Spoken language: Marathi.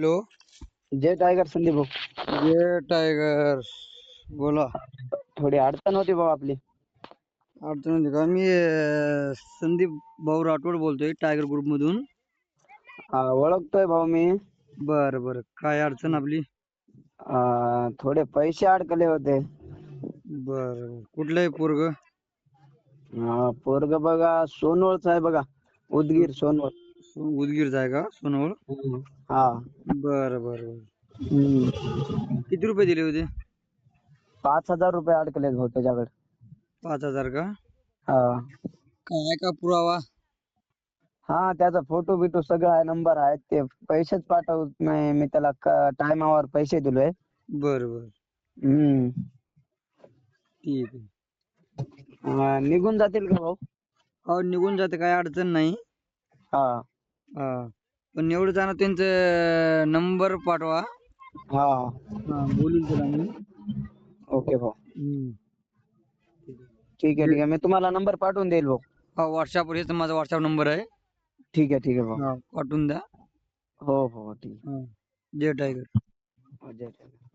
हॅलो. जय टायगर संदीप भाऊ. जे टायगर. बोला. थोडी अडचण होती भाऊ आपली. अडचण होती का? मी अं, संदीप भाऊ राठोड बोलतोय टायगर ग्रुप मधून. हा, ओळखतोय भाऊ मी. बर बर. काय अडचण आपली? अं, थोडे पैसे अडकले होते. बर कुठलं पोरग? अं, पोरग बघा सोनवळच आहे बघा. उदगीर सोनवळ. उदगीरचा आहे का सोनवळ हा. बर बर. किती रुपये दिले होते? पाच हजार रुपये अडकले भाऊ त्याच्याकडे. पाच हजार का? हा. काय का पुरावा? हा त्याचा फोटो बिटो सगळं आहे नंबर आहे ते पैसेच पाठवत नाही. मी त्याला टायमावर पैसे दिलोय. बर बर. हम्म. ठीक आहे. अं, निघून जातील का भाऊ? हो निघून जाते काय अडचण नाही. हा. हा. पण एवढं जाणं त्यांचं नंबर पाठवा. हा. हा बोलील त्याला मी ओके भाऊ. हम्म. ठीक आहे ठीक आहे. मी तुम्हाला नंबर पाठवून देईल भाऊ. हा व्हॉट्सअपवर हेच माझा व्हॉट्सअप नंबर आहे. ठीक आहे ठीक आहे भाऊ. हा पाठवून द्या. हो हो ठीक. हा. जय टायगर आहे हो, जय जय.